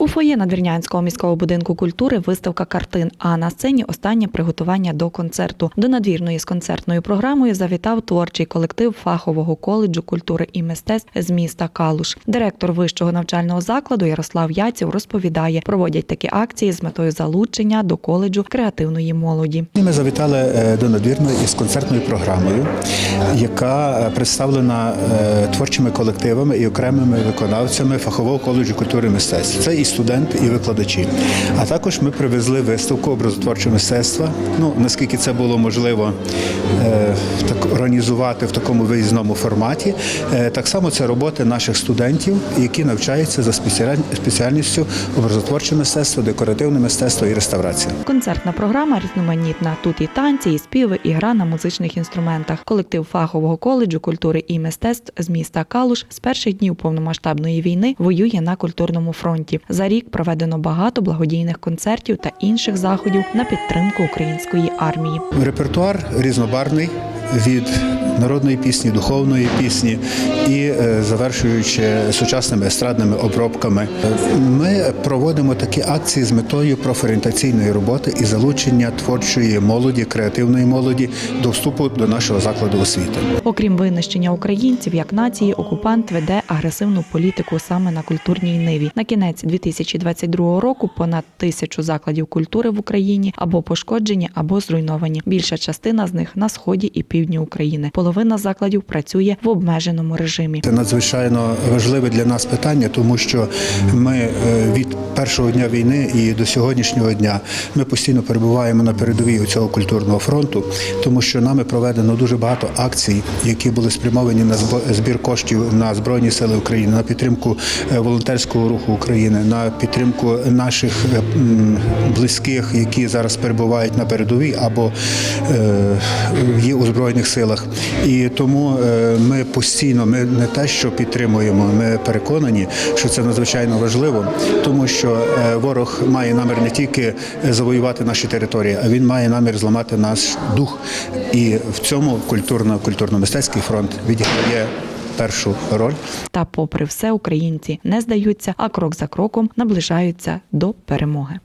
У фоє Надвірнянського міського будинку культури виставка картин. А на сцені останнє приготування до концерту. До надвірної з концертною програмою завітав творчий колектив фахового коледжу культури і мистецтв з міста Калуш. Директор вищого навчального закладу Ярослав Яців розповідає, проводять такі акції з метою залучення до коледжу креативної молоді. Ми завітали е, до надвірної із концертною програмою, яка е, представлена е, творчими колективами і окремими виконавцями фахового коледжу культури і мистецтв. Це і студенти, і викладачі. А також ми привезли виставку образотворчого мистецтва. Ну наскільки це було можливо е, так організувати в такому виїзному форматі. Е, Так само це роботи наших студентів, які навчаються за спеціаль- спеціальністю образотворче мистецтво, декоративне мистецтво і реставрація. Концертна програма різноманітна. Тут і танці, і співи, і гра на музичних інструментах. Колектив фахового коледжу культури і мистецтв з міста Калуш з перших днів повномасштабної війни воює на культурному фронті. За рік проведено багато благодійних концертів та інших заходів на підтримку української армії. Репертуар різнобарний від народної пісні, духовної пісні і е, завершуючи сучасними естрадними обробками. Ми проводимо такі акції з метою профорієнтаційної роботи і залучення творчої молоді, креативної молоді до вступу до нашого закладу освіти. Окрім винищення українців як нації, окупант веде агресивну політику саме на культурній ниві. На кінець 2022 року понад тисячу закладів культури в Україні або пошкоджені, або зруйновані. Більша частина з них на сході і півдні України. Половина закладів працює в обмеженому режимі. Це надзвичайно важливе для нас питання, тому що ми е, від першого дня війни і до сьогоднішнього дня ми постійно перебуваємо на передовій у цього культурного фронту, тому що нами проведено дуже багато акцій, які були спрямовані на збір коштів на збройні сили України, на підтримку е, волонтерського руху України, на підтримку наших е, близьких, які зараз перебувають на передовій або є у збройних силах. І тому е, ми постійно, ми не те, що підтримуємо, ми переконані, що це надзвичайно важливо, тому що е, ворог має намір не тільки завоювати наші території, а він має намір зламати наш дух. І в цьому культурно культурно-мистецький фронт відіграє першу роль. Та, попри все, українці не здаються, а крок за кроком наближаються до перемоги.